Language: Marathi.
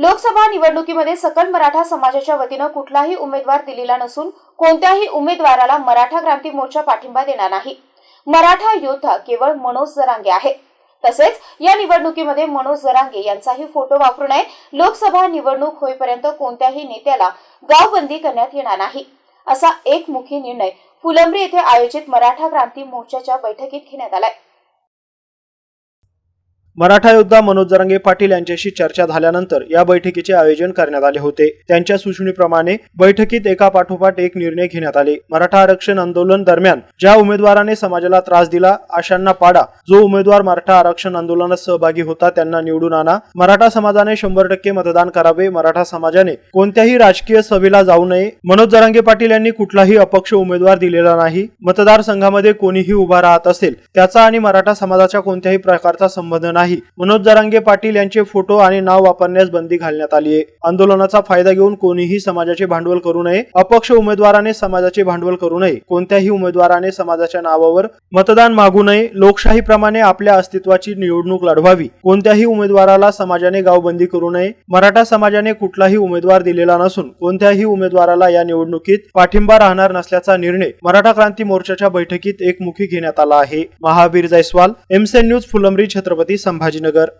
लोकसभा निवडणुकीमध्ये सकल मराठा समाजाच्या वतीनं कुठलाही उमेदवार दिलेला नसून कोणत्याही उमेदवाराला मराठा क्रांती मोर्चा पाठिंबा देणार नाही. मराठा योद्धा केवळ मनोज जरांगे आहे. तसेच या निवडणुकीमध्ये मनोज जरांगे यांचाही फोटो वापरू नये. लोकसभा निवडणूक होईपर्यंत कोणत्याही नेत्याला गावबंदी करण्यात येणार नाही. असा एकमुखी निर्णय फुलंब्री येथे आयोजित मराठा क्रांती मोर्चाच्या बैठकीत घेण्यात आलाय. मराठा योद्धा मनोज जरांगे पाटील यांच्याशी चर्चा झाल्यानंतर या बैठकीचे आयोजन करण्यात आले होते. त्यांच्या सूचनेप्रमाणे बैठकीत एका पाठोपाठ एक निर्णय घेण्यात आले. मराठा आरक्षण आंदोलन दरम्यान ज्या उमेदवाराने समाजाला त्रास दिला आशांना पाडा. जो उमेदवार मराठा आरक्षण आंदोलनात सहभागी होता त्यांना निवडून आणा. मराठा समाजाने शंभर टक्के मतदान करावे. मराठा समाजाने कोणत्याही राजकीय सभेला जाऊ नये. मनोज जरांगे पाटील यांनी कुठलाही अपक्ष उमेदवार दिलेला नाही. मतदारसंघामध्ये कोणीही उभा राहत असेल त्याचा आणि मराठा समाजाच्या कोणत्याही प्रकारचा संबंध नाही. नाही. मनोज जरांगे पाटील यांचे फोटो आणि नाव वापरण्यास बंदी घालण्यात आली आहे. आंदोलनाचा फायदा घेऊन कोणीही समाजाचे भांडवल करू नये. अपक्ष उमेदवाराने समाजाचे भांडवल करू नये. कोणत्याही उमेदवाराने समाजाच्या नावावर मतदान मागू नये. लोकशाहीप्रमाणे आपल्या अस्तित्वाची निवडणूक लढवावी. कोणत्याही उमेदवाराला समाजाने गावबंदी करू नये. मराठा समाजाने कुठलाही उमेदवार दिलेला नसून कोणत्याही उमेदवाराला या निवडणुकीत पाठिंबा राहणार नसल्याचा निर्णय मराठा क्रांती मोर्चाच्या बैठकीत एकमुखी घेण्यात आला आहे. महावीर जयस्वाल एमसेन न्यूज फुलंब्री छत्रपती संभाजीनगर